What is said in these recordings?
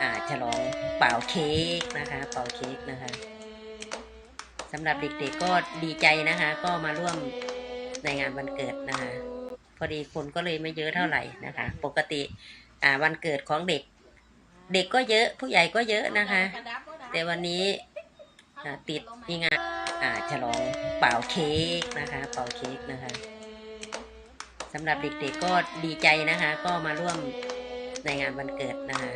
อ่าฉลองเป่าเค้กนะคะเป่าเค้กนะคะสำหรับเด็กๆก็ดีใจนะคะ ก็มาร่วมในงานวันเกิดนะคะ พอดีคนก็เลยไม่เยอะเท่าไหร่นะคะ ปกติอ่าวันเกิดของเด็ก เด็กก็เยอะผู้ใหญ่ก็เยอะนะคะ แต่วันนี้ติดมีงานอ่าฉลองเป่าเค้กนะคะเป่าเค้กนะคะสำหรับเด็กๆก็ดีใจนะคะ ก็มาร่วมในงานวันเกิดนะคะ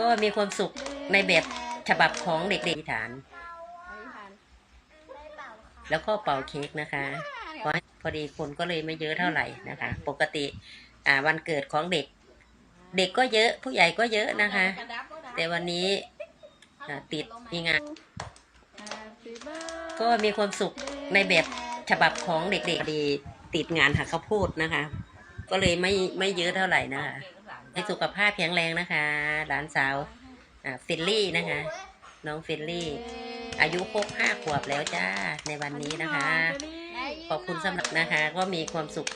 ก็มีความสุขในแบบฉบับของเด็กๆฐาน แล้วก็เป่าเค้กนะคะพราะพอดีคนก็เลยไม่เยอะเท่าไหร่นะคะ ปกติวันเกิดของเด็ก เด็กก็เยอะผู้ใหญ่ก็เยอะนะคะ แต่วันนี้ติดมีงานก็มีความสุขในแบบฉบับของเด็กๆดีติดงานหักข้าวโพดนะคะ ก็เลยไม่ไม่เยอะเท่าไหร่นะคะ ให้สุขภาพแข็งแรงนะคะ หลานสาวอ่าฟิลลี่นะคะ น้องฟิลลี่ อายุครบห้าขวบแล้วจ้าในวันนี้นะคะ ขอบคุณสำหรับนะคะ ก็มีความสุข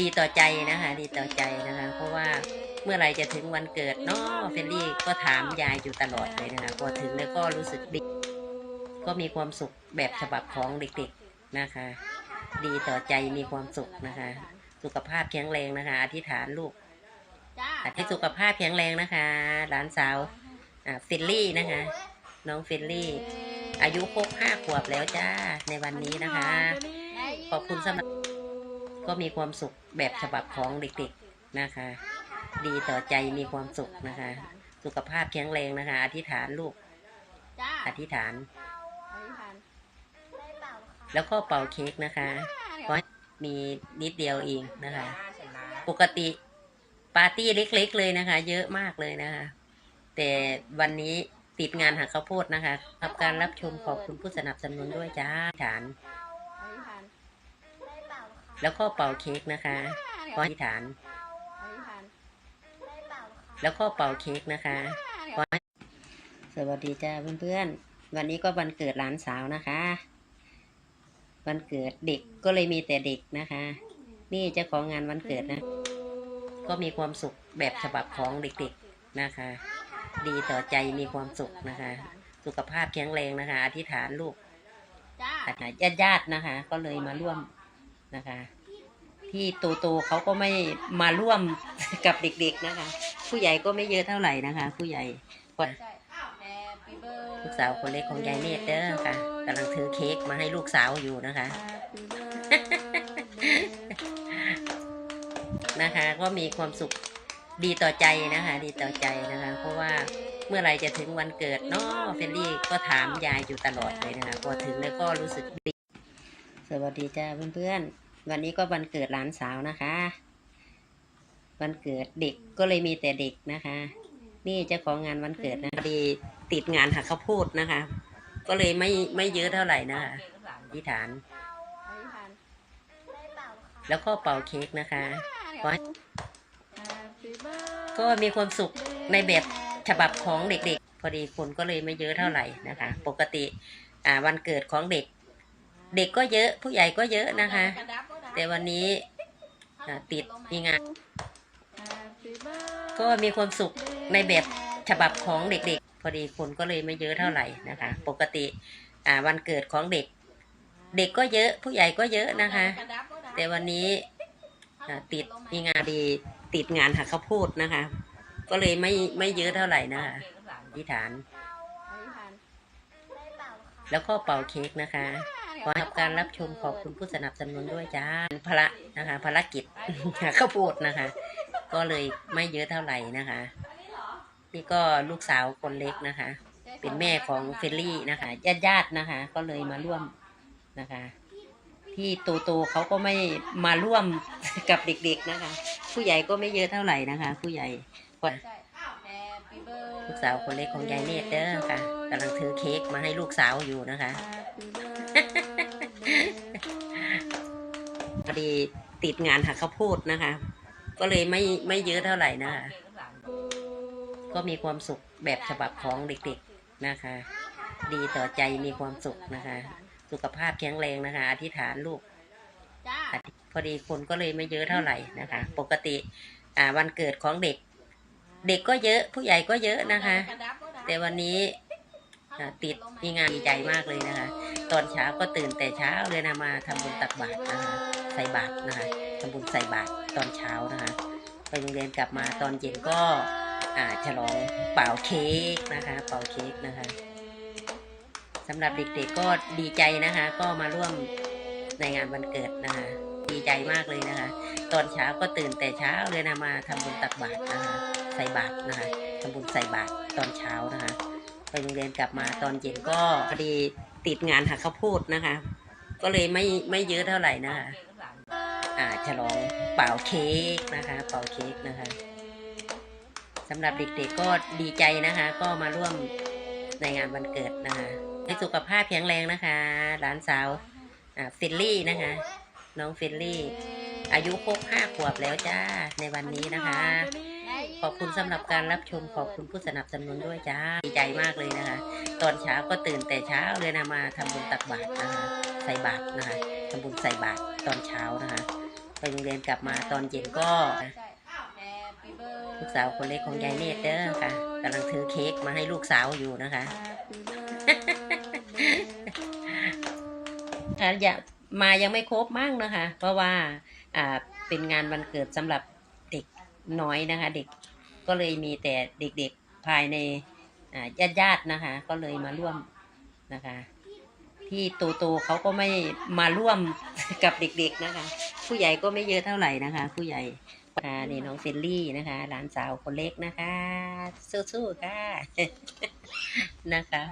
ดีต่อใจนะคะ ดีต่อใจนะคะ เพราะว่าเมื่อไหรจะถึงวันเกิดเนาะเฟลลี่ก็ถามยายอยู่ตลอดเลยนะคะพอถึงแล้วก็รู้สึกดีก็มีความสุขแบบฉบับของเด็กๆนะคะ ดีต่อใจมีความสุขนะคะ สุขภาพแข็งแรงนะคะ อธิษฐานลูก ให้สุขภาพแข็งแรงนะคะ หลานสาวอ่าฟิลลี่นะคะ น้องฟิลลี่ อายุครบห้าขวบแล้วจ้าในวันนี้นะคะ ขอบคุณสำหรับก็มีความสุขแบบฉบับของเด็กๆนะคะ ดีต่อใจมีความสุขนะคะ สุขภาพแข็งแรงนะคะ อธิษฐานลูกอธิษฐาน แล้วก็เป่าเค้กนะคะเพราะมีนิดเดียวเองนะคะ ปกติ ปาร์ตี้เล็ก ๆ เลยนะคะ เยอะมากเลยนะคะ แต่วันนี้ติดงานหักข้าวโพดนะคะรับการรับชมขอบคุณผู้สนับสนุนด้วยจ้าอธิษฐาน แล้วก็เป่าเค้กนะคะขออธิษฐาน แล้วก็เป่าเค้กนะคะขอสวัสดีจ้าเพื่อนๆ วันนี้ก็วันเกิดหลานสาวนะคะ วันเกิดเด็กก็เลยมีแต่เด็กนะคะ นี่เจ้าของงานวันเกิดนะ ก็มีความสุขแบบฉบับของเด็กๆนะคะ ดีต่อใจมีความสุขนะคะ สุขภาพแข็งแรงนะคะ อธิษฐานลูกญาติญาติๆนะคะ ก็เลยมาร่วมนะคะที่โตโตๆเขาก็ไม่มาร่วมกับเด็กๆนะคะ ผู้ใหญ่ก็ไม่เยอะเท่าไหร่นะคะ ผู้ใหญ่ก็ลูกสาวคนเล็กของยายเนตรเด้อค่ะกำลังถือเค้กมาให้ลูกสาวอยู่นะคะ นะคะ ก็มีความสุขดีต่อใจนะคะ ดีต่อใจนะคะ เพราะว่าเมื่อไรจะถึงวันเกิดเนาะเฟลลี่ก็ถามยายอยู่ตลอดเลยนะคะพอถึงแล้วก็รู้สึกดีสวัสดีจ้าเพื่อนๆวันนี้ก็วันเกิดหลานสาวนะคะ วันเกิดเด็กก็เลยมีแต่เด็กนะคะ นี่เจ้าของงานวันเกิดนะพอดีติดงานหักข้าวโพดนะคะ ก็เลยไม่ไม่เยอะเท่าไหร่นะคะอธิษฐาน แล้วก็เป่าเค้กนะคะ ขอให้ก็มีความสุขในแบบฉบับของเด็กๆ พอดีคนก็เลยไม่เยอะเท่าไหร่นะคะ ปกติอ่าวันเกิดของเด็ก เด็กก็เยอะผู้ใหญ่ก็เยอะนะคะ แต่วันนี้อ่าติดมีงาน ก็มีความสุขในแบบฉบับของเด็กๆ พอดีคนก็เลยไม่เยอะเท่าไหร่นะคะ ปกติอ่าวันเกิดของเด็ก เด็กก็เยอะผู้ใหญ่ก็เยอะนะคะ แต่วันนี้อ่า ติดมีงานดีติดงานหักข้าวโพดนะคะ ก็เลยไม่ไม่เยอะเท่าไหร่นะคะอธิษฐาน แล้วก็เป่าเค้กนะคะขอให้การรับชมขอบคุณผู้สนับสนุนด้วยจ้าภาระนะคะภารกิจข้าวโพดนะคะ ก็เลยไม่เยอะเท่าไหร่นะคะ นี่ก็ลูกสาวคนเล็กนะคะ เป็นแม่ของเฟลลี่นะคะญาติญาติๆนะคะ ก็เลยมาร่วมนะคะ ที่โตๆเขาก็ไม่มาร่วมกับเด็กๆนะคะ ผู้ใหญ่ก็ไม่เยอะเท่าไหร่นะคะ ผู้ใหญ่ก็ลูกสาวคนเล็กของยายเนตเด้อค่ะกำลังถือเค้กมาให้ลูกสาวอยู่นะคะพอดีติดงานหักข้าวโพดนะคะ ก็เลยไม่ไม่เยอะเท่าไหร่นะคะ ก็มีความสุขแบบฉบับของเด็กๆนะคะ ดีต่อใจมีความสุขนะคะ สุขภาพแข็งแรงนะคะ อธิษฐานลูกอธิพอดีคนก็เลยไม่เยอะเท่าไหร่นะคะ ปกติ อ่า วันเกิดของเด็ก เด็กก็เยอะ ผู้ใหญ่ก็เยอะนะคะ แต่วันนี้อ่าติดมีงานดีใจมากเลยนะคะ ตอนเช้าก็ตื่นแต่เช้าเลยนะมาทำบุญตักบาตรนะคะ ใส่บาตรนะคะทำบุญใส่บาตรตอนเช้านะคะ ไปโรงเรียนกลับมาตอนเย็นก็ อ่าฉลองเป่าเค้กนะคะ เป่าเค้กนะคะ สำหรับเด็กๆก็ดีใจนะคะ ก็มาร่วมในงานวันเกิดนะคะ ดีใจมากเลยนะคะ ตอนเช้าก็ตื่นแต่เช้าเลยนะมาทำบุญตักบาตรนะคะ ใส่บาตรนะคะทำบุญใส่บาตรตอนเช้านะคะ ไปโรงเรียนกลับมาตอนเย็นก็พอดีติดงานหักข้าวโพดนะคะ ก็เลยไม่ไม่เยอะเท่าไหร่นะคะอ่าฉลองเป่าเค้กนะคะ เป่าเค้กนะคะสำหรับเด็กๆก็ดีใจนะคะ ก็มาร่วมในงานวันเกิดนะคะ ให้สุขภาพแข็งแรงนะคะ หลานสาวอ่าฟิลลี่นะคะ น้องฟิลลี่ อายุครบห้าขวบแล้วจ้าในวันนี้นะคะ ขอบคุณสำหรับการรับชมขอบคุณผู้สนับสนุนด้วยจ้าดีใจมากเลยนะคะ ตอนเช้าก็ตื่นแต่เช้าเลยนะมาทำบุญตักบาตรนะคะใส่บาตรนะคะทำบุญใส่บาตรตอนเช้านะคะไปโรงเรียนกลับมาตอนเย็นก็ลูกสาวคนเล็กของยายเนตรเด้อค่ะกำลังถือเค้กมาให้ลูกสาวอยู่นะคะ อะย่ามายังไม่ครบมั่งนะคะ เพราะว่าอ่าเป็นงานวันเกิดสำหรับเด็กน้อยนะคะ เด็กก็เลยมีแต่เด็กๆภายในญาติญาตินะคะ ก็เลยมาร่วมนะคะที่โตโตๆเขาก็ไม่มาร่วมกับเด็กๆนะคะ ผู้ใหญ่ก็ไม่เยอะเท่าไหร่นะคะ ผู้ใหญ่อ่านี่น้องเฟลลี่นะคะหลานสาวคนเล็กนะคะ สู้ๆค่ะนะคะ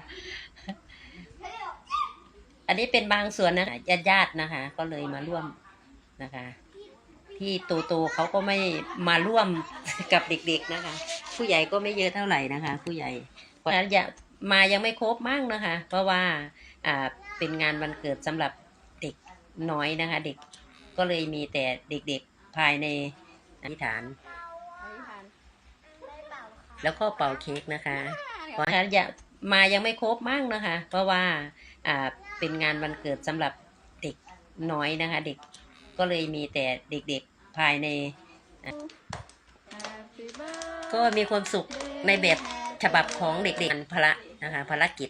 อันนี้เป็นบางส่วนนะญาติญาตินะคะ ก็เลยมาร่วมนะคะที่โตโตๆเขาก็ไม่มาร่วมกับเด็กๆนะคะ ผู้ใหญ่ก็ไม่เยอะเท่าไหร่นะคะ ผู้ใหญ่เพราะฉะนั้นอย่ามายังไม่ครบมั่งนะคะ เพราะว่าอ่าเป็นงานวันเกิดสำหรับเด็กน้อยนะคะ เด็กก็เลยมีแต่เด็กๆภายในอธิษฐาน แล้วก็เป่าเค้กนะคะเพราะฉะนั้นอย่ามายังไม่ครบมั่งนะคะ เพราะว่าอ่า เป็นงานวันเกิดสำหรับเด็กน้อยนะคะ เด็กก็เลยมีแต่เด็กๆภายใน ก็มีความสุขในแบบฉบับของเด็กๆภาระนะคะภารกิจ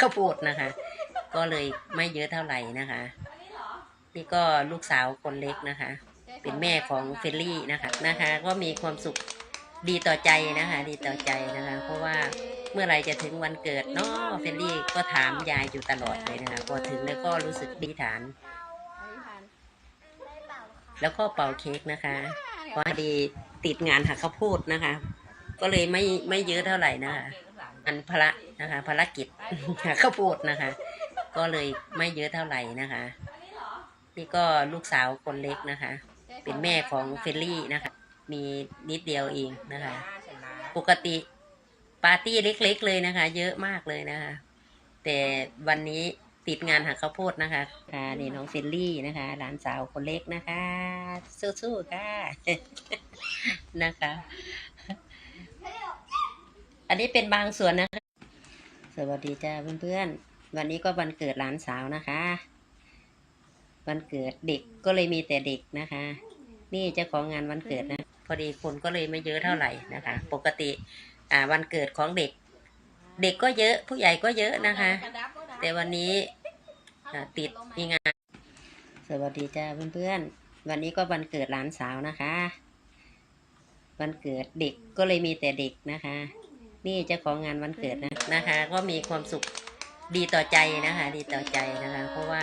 ข้าวโพดนะคะ ก็เลยไม่เยอะเท่าไหร่นะคะนี่ก็ลูกสาวคนเล็กนะคะ เป็นแม่ของเฟลลี่นะคะนะคะ ก็มีความสุขดีต่อใจนะคะ ดีต่อใจนะคะ เพราะว่า เมื่อไหรจะถึงวันเกิดเนาะเฟลลี่ก็ถามยายอยู่ตลอดเลยนะคะพอถึงแล้วก็รู้สึกดีฐาน แล้วก็เป่าเค้กนะคะพอดีติดงานหักข้าวโพดนะคะ ก็เลยไม่ไม่เยอะเท่าไหร่นะคะอันภาระนะคะภารกิจหักข้าวโพดนะคะ ก็เลยไม่เยอะเท่าไหร่นะคะ นี่ก็ลูกสาวคนเล็กนะคะ เป็นแม่ของเฟลลี่นะคะ มีนิดเดียวเองนะคะ ปกติ ปาร์ตี้เล็ก ๆ เลยนะคะ เยอะมากเลยนะคะ แต่วันนี้ติดงานหักข้าวโพดนะคะค่ะนี่น้องเฟลลี่นะคะหลานสาวคนเล็กนะคะ สู้ๆค่ะนะคะ อันนี้เป็นบางส่วนนะคะ สวัสดีจ้าเพื่อนๆ วันนี้ก็วันเกิดหลานสาวนะคะ วันเกิดเด็กก็เลยมีแต่เด็กนะคะ นี่เจ้าของงานวันเกิดนะ พอดีคนก็เลยไม่เยอะเท่าไหร่นะคะ ปกติ อ่าวันเกิดของเด็ก เด็กก็เยอะผู้ใหญ่ก็เยอะนะคะ แต่วันนี้ติดมีงาน สวัสดีจ้าเพื่อนๆ วันนี้ก็วันเกิดหลานสาวนะคะ วันเกิดเด็กก็เลยมีแต่เด็กนะคะ นี่เจ้าของงานวันเกิดนะนะคะ ก็มีความสุขดีต่อใจนะคะ ดีต่อใจนะคะ เพราะว่า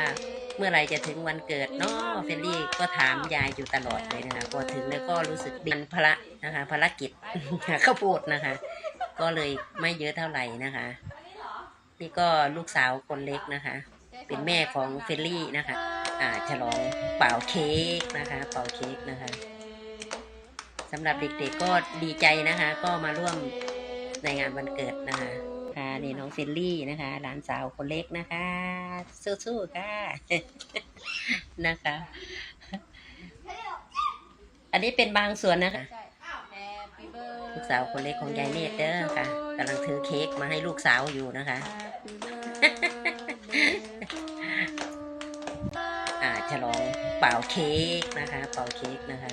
เมื่อไหรจะถึงวันเกิดเนาะเฟลลี่ก็ถามยายอยู่ตลอดเลยนะคะพอถึงแล้วก็รู้สึกดีภาระนะคะภารกิจข้าวโพดนะคะ ก็เลยไม่เยอะเท่าไหร่นะคะ นี่ก็ลูกสาวคนเล็กนะคะ เป็นแม่ของเฟลลี่นะคะอ่าฉลองเป่าเค้กนะคะ เป่าเค้กนะคะสำหรับเด็กๆก็ดีใจนะคะ ก็มาร่วมในงานวันเกิดนะคะ ค่ะนี่น้องเฟลลี่นะคะ หลานสาวคนเล็กนะคะ สู้ๆค่ะ นะคะ อันนี้เป็นบางส่วนนะคะลูกสาวคนเล็กของยายเนตรเด้อค่ะกำลังถือเค้กมาให้ลูกสาวอยู่นะคะอ่าฉลองเป่าเค้กนะคะ เป่าเค้กนะคะ